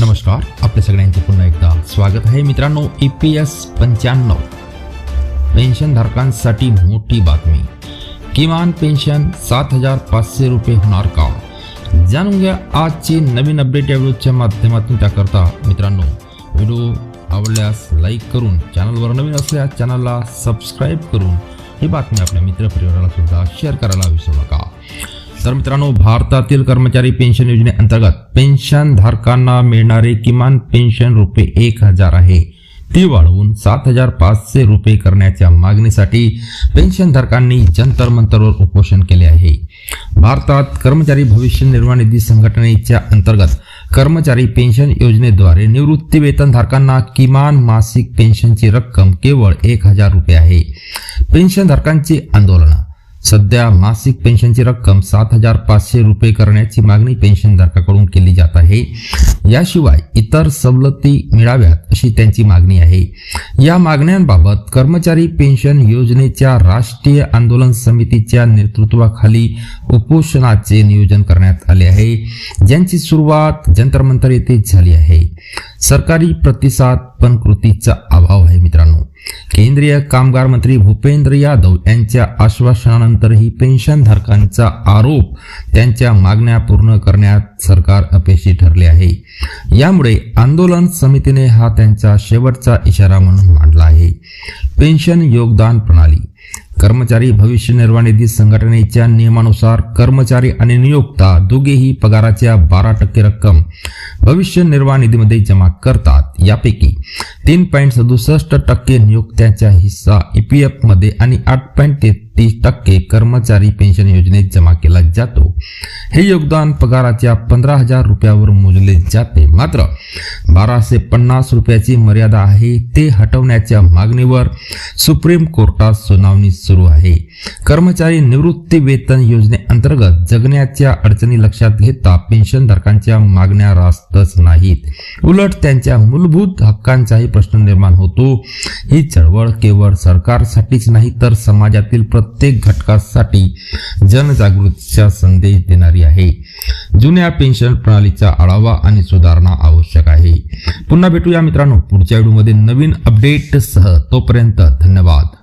नमस्कार आपल्या सगळ्यांचे पुन्हा एकदा स्वागत आहे मित्रांनो ई पी एस पंच्याण्णव. पेन्शनधारकांसाठी मोठी बातमी. किमान पेन्शन सात हजार पाचशे रुपये होणार का जाणून घ्या आजची नवीन अपडेट या व्हिडिओच्या माध्यमातून. त्याकरता मित्रांनो व्हिडिओ आवडल्यास लाईक करून चॅनलवर नवीन असल्यास चॅनलला सबस्क्राईब करून ही बातमी आपल्या मित्रपरिवाराला सुद्धा शेअर करायला विसरू नका. तर मित्रांनो भारतातील कर्मचारी पेन्शन योजनेअंतर्गत पेन्शन धारकांना मिळणारे किमान पेन्शन रुपये एक हजार आहे. ती वाढवून सात हजार पाचशे रुपये करण्याच्या मागणीसाठी पेन्शनधारकांनी जंतर मंतरवर उपोषण केले आहे. भारतात कर्मचारी भविष्य निर्वाह निधी संघटनेच्या अंतर्गत कर्मचारी पेन्शन योजनेद्वारे निवृत्ती वेतनधारकांना किमान मासिक पेन्शनची रक्कम केवळ एक हजार रुपये आहे. पेन्शनधारकांचे आंदोलन सध्या मासिक पेन्शनची रक्कम सात हजार पाचशे रुपये करण्याची मागणी पेन्शनधारकाकडून केली जात आहे. याशिवाय इतर सवलती मिळाव्यात अशी त्यांची मागणी आहे. या मागण्यांबाबत कर्मचारी पेन्शन योजनेच्या राष्ट्रीय आंदोलन समितीच्या नेतृत्वाखाली उपोषणाचे नियोजन करण्यात आले आहे. ज्यांची सुरुवात जंतरमंतर येथे झाली आहे. सरकारी प्रतिसाद पण कृतीचा केंद्रीय कामगार मंत्री भूपेंद्र यादव यांच्या आश्वासनानंतरही पेन्शनधारकांचा आरोप त्यांच्या मागण्या पूर्ण करण्यात सरकार अपयशी ठरले आहे. यामुळे आंदोलन समितीने हा त्यांचा शेवटचा इशारा म्हणून मांडला आहे. पेन्शन योगदान प्रणाली. कर्मचारी भविष्य निर्वाह निधी संघटनेच्या नियमानुसार कर्मचारी आणि नियोक्ता दोघेही पगाराच्या बारा टक्के रक्कम भविष्य निर्वाह निधीमध्ये जमा करतात. यापैकी तीन पॉईंट सदुसष्ट टक्के नियोक्त्याचा हिस्सा ईपीएफमध्ये आणि आठ पॉईंट तेहतीस टक्के कर्मचारी पेन्शन योजनेत जमा केला जातो. हे योगदान पगाराच्या पंधरा हजार रुपयावर मोजले जाते. मात्र बाराशे पन्नास रुपयाची मर्यादा आहे ते हटवण्याच्या मागणीवर सुप्रीम कोर्टात सुनावणी सुरू आहे. कर्मचारी निवृत्ती वेतन योजनेअंतर्गत जगण्याच्या अडचणी लक्षात घेता पेन्शनधारकांच्या मागण्या रास्तच नाहीत. उलट त्यांच्या मूलभूत हक्कांचाही प्रश्न निर्माण होतो. ही चळवळ केवळ सरकारसाठीच नाही तर समाजातील प्रत्येक घटकासाठी जनजागृतीचा संदेश देणारी आहे. जुन्या पेन्शन प्रणालीचा आढावा आणि सुधारणा आवश्यक आहे. पुन्हा भेटूया मित्रांनो पुढच्या व्हिडिओमध्ये नवीन अपडेटसह तोपर्यंत धन्यवाद.